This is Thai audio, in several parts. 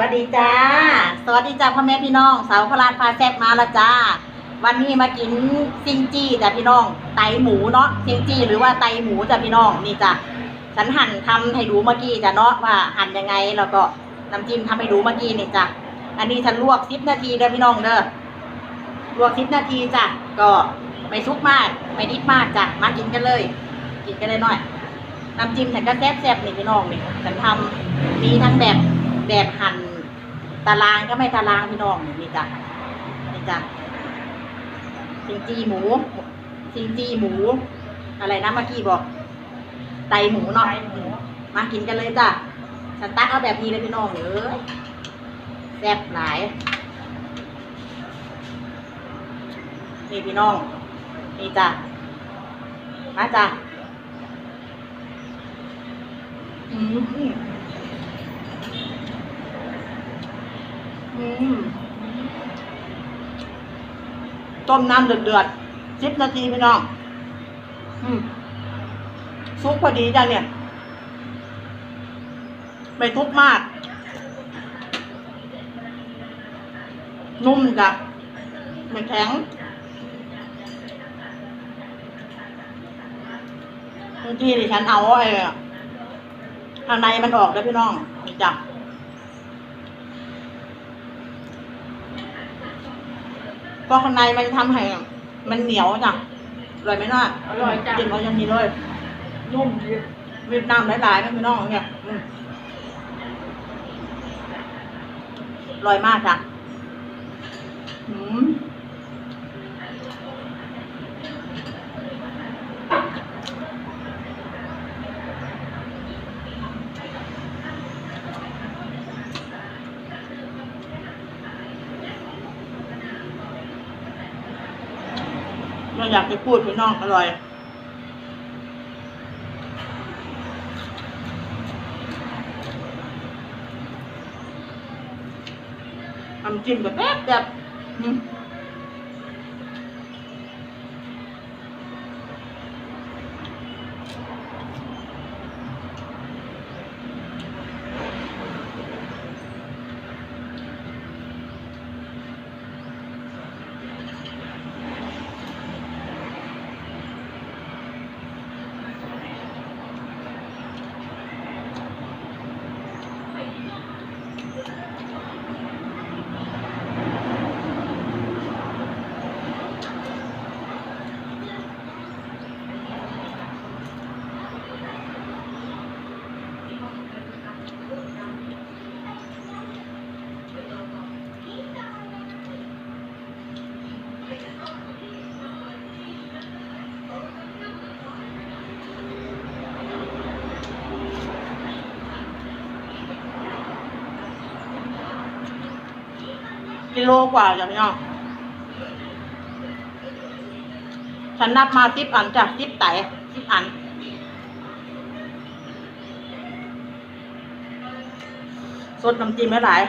วัสดีจ้า สวัสดีจ้าพ่อแม่พี่น้อง สาวพลานพาแซ่บมาละจ้า วันนี้มากินซิงจี้จ้ะพี่น้อง ไตหมูเนาะซิงจี้หรือว่าไตหมูจ้ะพี่น้องนี่จ้ะฉันหั่นทำให้ดูเมื่อกี้จ้ะเนาะว่าหั่นยังไงแล้วก็น้ำจิ้มทำให้ดูเมื่อกี้นี่จ้ะ อันนี้ฉันลวกสิบนาทีเด้อพี่น้องเด้อ ลวกสิบนาทีจ้ะ ก็ไม่ซุกมาก ไม่ดิบมากจ้ะ มากินกันเลย กินกันเลยหน่อย น้ำจิ้มฉันก็แซ่บๆนี่พี่น้องนี่ฉันทำมีทั้งแบบ แบบหั่นตารางก็ไม่ตารางพี่น้องนี่นี่จ้ะนี่จ้ะซิงจีหมูซิงจีหมู อะไรนะเมื่อกี้บอกไตหมูเนาะมากินกันเลยจ้ะฉันตักเอาแบบนี้เลยพี่น้องเลยแซ่บหลายนี่พี่น้องนี่จ้ะมาจ้ะอืมอืม ต้มน้ำเดือดๆสิบนาทีพี่น้องซุปพอดีจ้ะเนี่ย ไม่ทุกมาก นุ่มจ้ะไม่แข็งบางทีดิฉันเอาไอ้ข้างในมันออกแล้วพี่น้องจ้ะ ก็ข้างในมันทำให้มันเหนียวจ้ะอร่อยไหมน่ะอร่อยจ้ะกินเอาอย่างนี้เลยนุ่มดีเวียดนามหลายๆนะพี่น้องเนี่ยอืมอร่อยมากจ้ะอืมไม่อยากจะ พูดพี่น้องอร่อยน้ำจิ้มแบบแบบแบบ โลกว่าจ้ะพี่น้องฉันนับมาสิบอันจ้ะสิบไต่สิบอันสดน้ำจิ้มไม่หลาย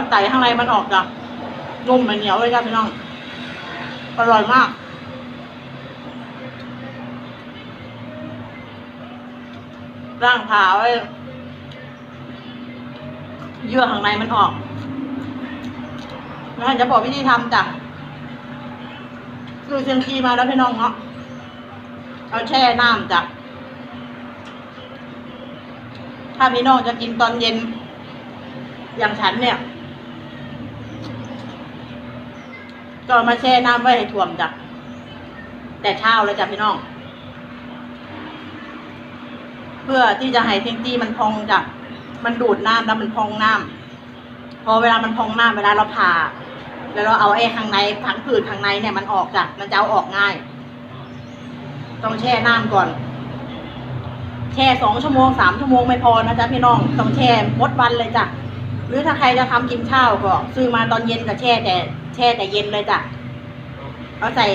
เอาไก่ข้างในมันออกจ้ะนุ่มมันเหนียวเลยจ้ะพี่น้อง อร่อยมาก ร่างขาไว้เยื่อข้างในมันออกแล้วจะบอกวิธีทำจ้ะคือเชียงกีมาแล้วพี่น้องเนาะ เอาแช่น้ำจ้ะ ถ้าพี่น้องจะกินตอนเย็น อย่างฉันเนี่ย ก็มาแช่น้ำไว้ให้ท่วมจ้ะแต่เช้าเลยจ้ะพี่น้อง เพื่อที่จะให้เทงจี้มันพองจ้ะมันดูดน้ำแล้วมันพองน้ำพอเวลามันพองน้ำเวลาเราผ่า แล้วเราเอาไอ้ข้างในผังผืดข้างในเนี่ยมันออกจ้ะมันจะเอาออกง่าย ต้องแช่น้ำก่อน แช่สองชั่วโมงสามชั่วโมงไม่พอนะจ๊ะพี่น้องต้องแช่มดวันเลยจ้ะหรือถ้าใครจะทำกินข้าวก็ซื้อมาตอนเย็นก็แช่แต่ ช่แต่เย็นเลยจ้ะเอาใส่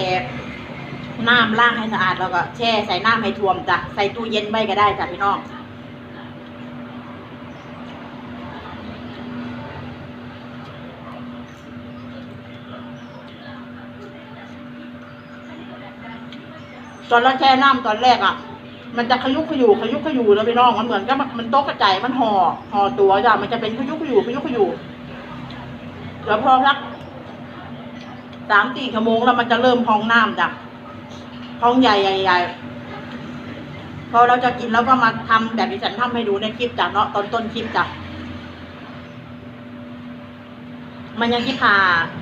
น้ำล้างให้สะอาดแล้วก็แช่ใส่น้ำให้ท่วมจ้ะใส่ตู้เย็นไว้ก็ได้จ้ะพี่น้องตอนเราแช่น้ำตอนแรกอะ มันจะขยุกขยูขยุกขยูแล้วพี่น้องมันเหมือนกับมันโต๊ะกระจายมันห่อห่อตัวจ้ะมันจะเป็นขยุกขยูขยุกขยูแล้วพอสัก สามสี่ชั่วโมงแล้วมันจะเริ่มพองน้ำจ้ะพองใหญ่ใหญ่ใหญ่พอเราจะกินแล้วก็มาทำแบบที่ฉันทำให้ดูในคลิปจ้ะเนาะตอนต้นคลิปจ้ะมันยังที่ผ่า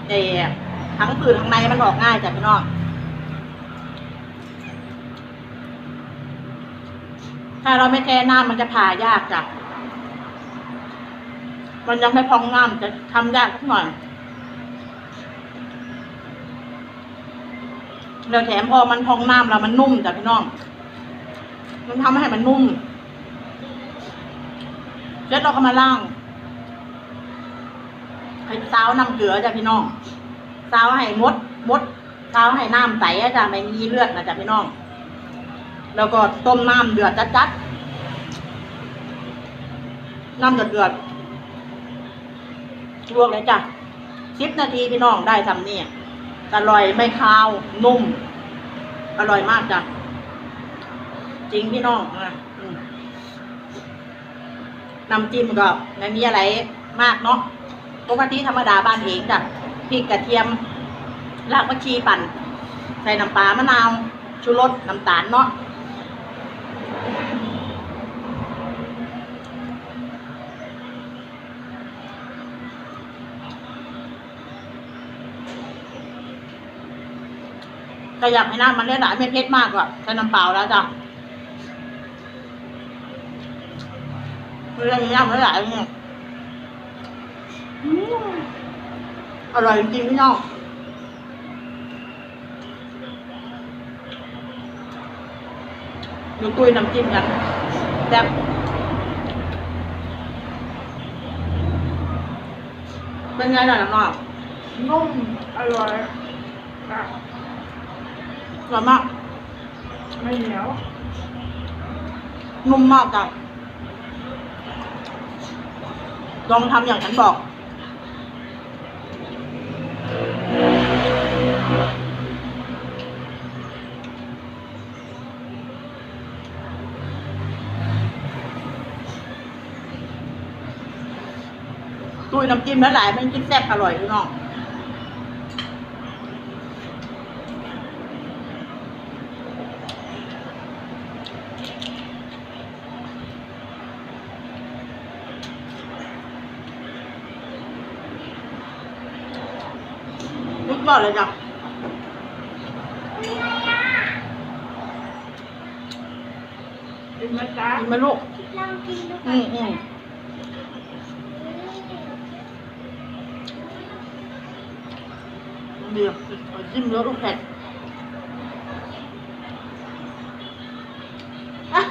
แต่ทั้งผืนทั้งในมันออกง่ายจ้ะพี่น้องถ้าเราไม่แช่น้ำมันจะผ่ายากจ้ะมันยังไม่พองน้ำจะทำยากสักหน่อย แล้วแถมพอมันพองน้ำแล้วมันนุ่มจ้ะพี่น้อง มันทำให้มันนุ่มเสร็จเราก็มาล่างให้ซาวน้ำเกลือจ้ะพี่น้องซาวให้มดมดซาวให้น้ำใสจ้ะไม่มีเลือดนะจ้ะพี่น้อง แล้วก็ต้มน้ำเดือดจัดๆน้ำเดือดเดือดลวกเลยจ้ะสิบนาทีพี่น้องได้ทำเนี่ย อร่อยไม่คาว นุ่ม อร่อยมากจ้ะ จริงพี่น้องอะน้ำจิ้มก็ไม่มีอะไรมากเนาะปกติธรรมดาบ้านเองจ้ะพริกกระเทียมรากผักชีปั่น ใส่น้ำปลามะนาว ชูรสน้ำตาลเนาะ ก็อยากให้น้ำมันได้หลายไม่เผ็ดมากกว่าใช้น้ำเปล่าแล้วจ้ะเรื่องนี้น้ำมันหลายเนี่ยอร่อยจริงพี่น้องดูตุ้ยน้ำจิ้มกันแซ่บเป็นไงล่ะน้ำนอกนุ่มอร่อยค่ะ ร่อยมาก ไม่เหนียว นุ่มมากจ้ะลองทำอย่างฉันบอก ตุ้ยน้ำจิ้มแล้วหลายมันกินแซ่บอร่อยพี่น้อง ลุก ยอดเลยจ้ะกินไหมจ๊ะกินไหมลูกลองกินดูอืมอืมเดี๋ยวเอาจิ้มเนื้อลูกแผ่นอะ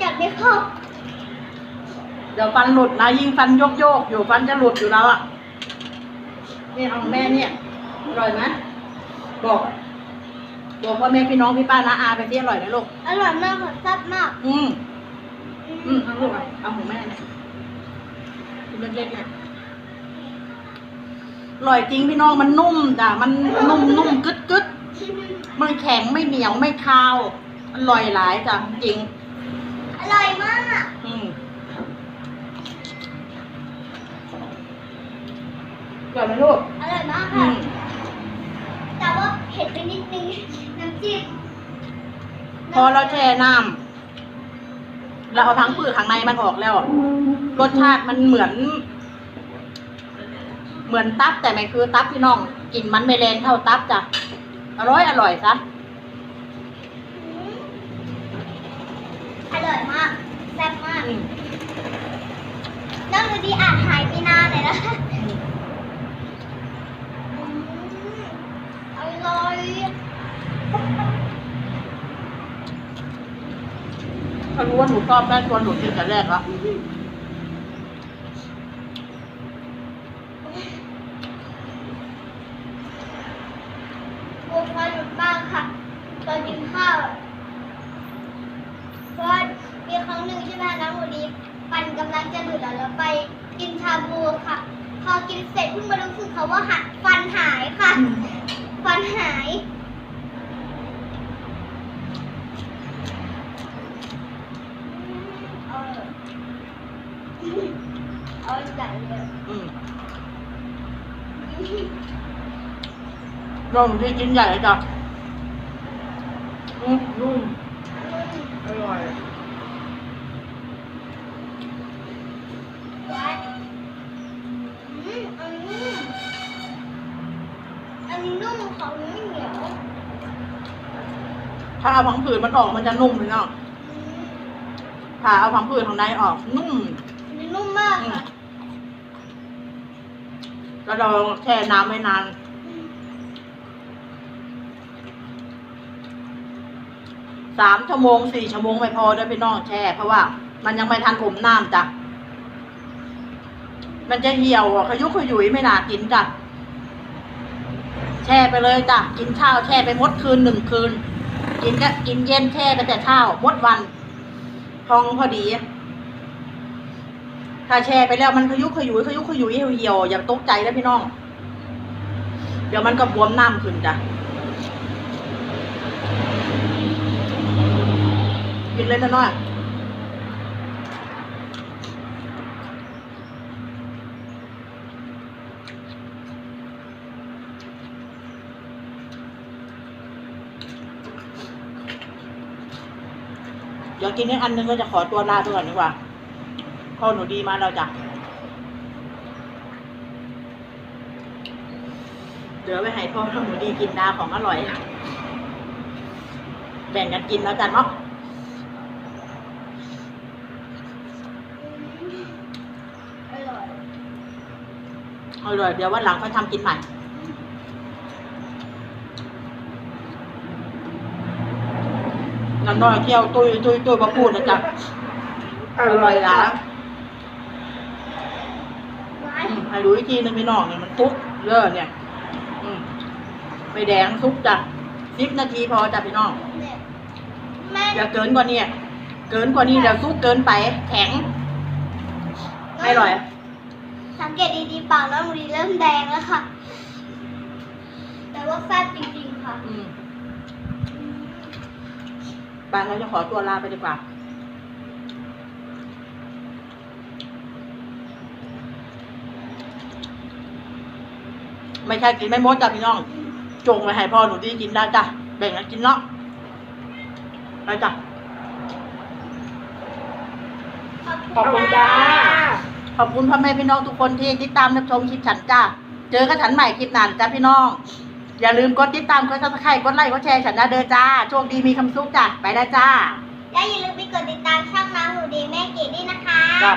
จับไม่ครบเดี๋ยวฟันหลุดนะ ยิ่งฟันโยกโยกๆอยู่ฟันจะหลุดอยู่แล้วอะนี่เอาแม่เนี่ย อร่อยไหมบอก บอกพ่อแม่พี่น้องพี่ป้าน้าอาไปที่อร่อยไหมลูก อร่อยมากค่ะแซ่บมาก อืมอืมเอาลูกอะเอาของแม่เนี่ยกินเล็กๆเนี่ยอร่อยจริงพี่น้องมันนุ่มจ้ะมันนุ่มนุ่มกึดกึดมันแข็งไม่เหนียวไม่คาวอร่อยหลายจ้ะจริง อร่อยมาก อืมอร่อยไหมลูก อร่อยมากอืค่ะมแต่ว่า เผ็ดไปนิดนึง น้ำจิ้มพอเราแช่น้ำเราเอาทั้งเปลือกข้างในมันออกแล้ว รสชาติมันเหมือน เหมือนตับแต่ไม่คือตับพี่น้องกลินมันไม่แรงเท่าตับจ้ะอร่อยอร่อยซะอืมอร่อยมากแซ่บมากอืมน้องดูดีอาจหายไปนานเลยนะอืม อืมอร่อย เขารู้ว่าหนูชอบแม่ชวนหนูกินแต่แรกแล้ว กลัวไฟหลุดมากค่ะ ตอนกิน หนึ่งใช่ไหมน้ำหมูดีฟันกำลังจะหลุดแล้วแล้วไปกินชาบูค่ะ พอกินเสร็จเพิ่งมารู้สึกเขาว่าหักฟันหายค่ะ ฟันหายเอาเลยเอา ใหญ่เลยอืมลองที่กินใหญ่จ้ะอืมนุ่มอร่อยไว้อืมอันนี้อันนี้นุ่มของไม่เหนียวถ้าเอาผังผืดมันออกมันจะนุ่มเลยเนาะอืมถ้าเอาผังผืดของในออกนุ่มอันนี้นุ่มมากค่ะ แล้วเราแช่น้ำไว้นานสามชั่วโมงสี่ชั่วโมงไม่พอด้วยพี่น้องแช่ เพราะว่า มันยังไม่ทันอมน้ำจ้ะมันจะเหี่ยวอะขยุกขยุยไม่น่ากินจ้ะแช่ไปเลยจ้ะกินข้าวแช่ไปมดคืนหนึ่งคืน กินก็กินเย็นแช่ไปแต่เช้ามดวันพองพอดี ถ้าแช่ไปแล้วมันขยุกขยุยขยุกขยุยเหี่ยวๆอย่าตกใจนะพี่น้อง เดี๋ยวมันก็บวมน้ำขึ้นจ้ะกินเลยนะน้อยเดี๋ยวกินนี้อันนึงก็จะขอตัวลาไปก่อนดีกว่า พอหนูดีมาแล้วจ้ะเดี๋ยวไปให้พ่อหนูดีกินดาของอร่อย แบ่งกันกินแล้วกันเนาะอร่อยเดี๋ยววันหลังค่อยทำกินใหม่น้ำน้อยเที่ยวตุยตุยตุยมาพูดนะจ๊ะอร่อยนะนะไว้อืม ให้รู้อีกทีนึงพี่น้องเนี่ยมันซุกเยอะเนี่ย อืมไม่แดงซุกจ้ะสิบนาทีพอจ้ะพี่น้องเนี่ยแม่อย่าเกินกว่านี้เกินกว่านี้เดี๋ยวซุกเกินไป แข็ง ไม่อร่อย สังเกตดีๆปากน้ำหมูดีเริ่มแดงแล้วค่ะ แต่ว่าแซ่บจริงๆค่ะ อืมไปเราจะขอตัวลาไปดีกว่า ไม่ใช่กินไม่หมดจ้ะพี่น้อง จงไปให้พ่อหนูดีกินได้จ้ะแบ่งกันกินเนาะไปจ้ะขอบคุณจ้าขอบคุณพ่อแม่พี่น้องทุกคนที่ติดตามรับชมคลิปฉันจ้าเจอกันฉันใหม่คลิปหนั้นจ้าพี่น้อง อย่าลืมกดติดตามกดซับสไครต์กดไลค์กดแชร์ฉันนะเด้อจ้าโชคดีมีคำสุขจ้ะไปได้จ้าและอย่าลืมไปกดติดตามช่องน้ำหมูดีแม่เกดด้วยนะคะจ้ะ